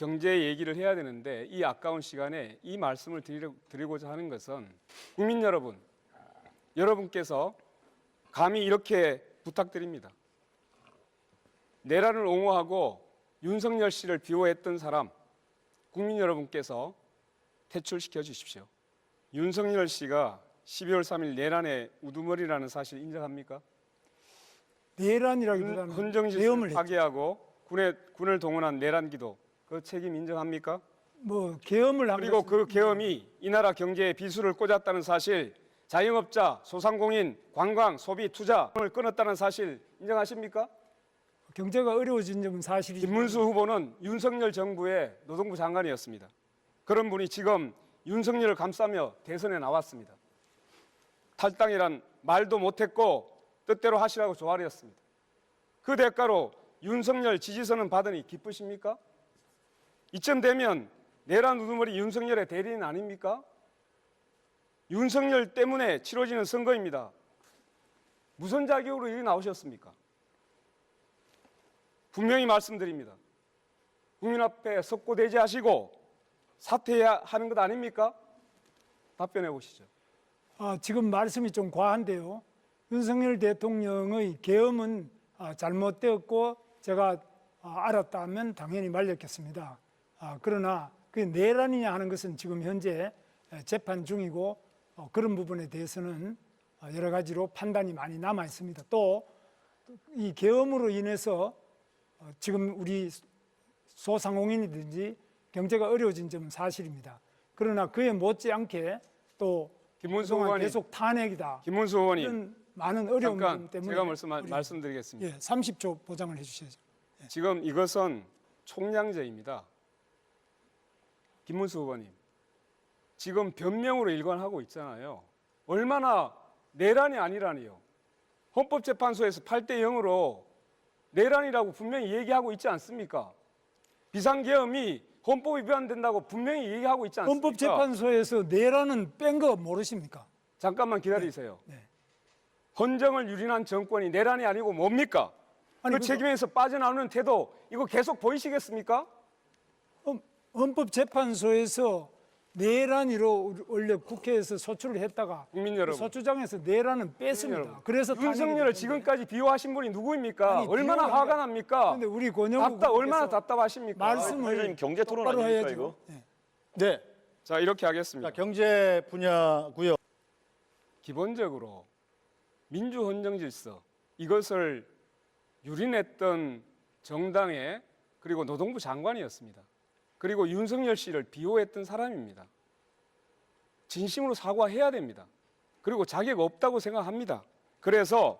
경제 얘기를 해야 되는데 이 아까운 시간에 이 말씀을 드리고자 하는 것은 국민 여러분, 여러분께서 감히 이렇게 부탁드립니다. 내란을 옹호하고 윤석열 씨를 비호했던 사람 국민 여러분께서 퇴출시켜 주십시오. 윤석열 씨가 12월 3일 내란의 우두머리라는 사실 인정합니까? 내란이라기보다는 헌정질서를. 파괴하고 군의 군을 동원한 내란기도 그 책임 인정합니까? 뭐 계엄을 한 그리고 것은 그 계엄이 이 나라 경제에 비수를 꽂았다는 사실, 자영업자, 소상공인, 관광, 소비, 투자를 끊었다는 사실 인정하십니까? 경제가 어려워진 점은 사실이죠. 김문수 후보는 윤석열 정부의 노동부 장관이었습니다. 그런 분이 지금 윤석열을 감싸며 대선에 나왔습니다. 탈당이란 말도 못했고 뜻대로 하시라고 조아렸습니다. 그 대가로 윤석열 지지선은 받으니 기쁘십니까? 이쯤 되면 내란 우두머리 윤석열의 대리인 아닙니까? 윤석열 때문에 치러지는 선거입니다. 무슨 자격으로 여기 나오셨습니까? 분명히 말씀드립니다. 국민 앞에 석고 대지하시고 사퇴해야 하는 것 아닙니까? 답변해 보시죠. 아, 지금 말씀이 좀 과한데요. 윤석열 대통령의 계엄은 아, 잘못되었고 제가 아, 알았다면 당연히 말렸겠습니다. 아, 그러나 그 내란이냐 하는 것은 지금 현재 에, 재판 중이고 어, 그런 부분에 대해서는 어, 여러 가지로 판단이 많이 남아 있습니다. 또 이 계엄으로 인해서 어, 지금 우리 소상공인이든지 경제가 어려워진 점은 사실입니다. 그러나 그에 못지않게 또 김문수 의원님, 계속 탄핵이다. 김문수 의원님, 이런 많은 어려움 때문에 제가 말씀, 말씀드리겠습니다. 예, 30초 보장을 해주셔야죠. 지금 이것은 총량제입니다. 김문수 의원님, 지금 변명으로 일관하고 있잖아요. 얼마나 내란이 아니라니요. 헌법재판소에서 8대 0으로 내란이라고 분명히 얘기하고 있지 않습니까? 비상계엄이 헌법 위반된다고 분명히 얘기하고 있지 않습니까? 헌법재판소에서 내라는 뺀거 모르십니까? 잠깐만 기다리세요. 네. 헌정을 유린한 정권이 내란이 아니고 뭡니까? 아니, 그 그거- 책임에서 빠져나오는 태도 이거 계속 보이시겠습니까? 헌- 헌법재판소에서 내란이로 원래 국회에서 소추를 했다가 국민 여러분. 소추장에서 내란은 뺐습니다. 여러분, 그래서 윤석열을 지금까지 비호하신 분이 누구입니까? 아니, 얼마나 비호가 화가 아니라- 납니까? 그런데 우리 권영국 답답 얼마나 답답하십니까? 말씀을 경제 토론 똑바로 아닙니까, 해야죠. 이거? 예. 네. 자 이렇게 자, 하겠습니다. 경제 분야고요. 기본적으로 민주 헌정 질서 이것을 유린했던 정당의 그리고 노동부 장관이었습니다. 그리고 윤석열 씨를 비호했던 사람입니다. 진심으로 사과해야 됩니다. 그리고 자격 없다고 생각합니다. 그래서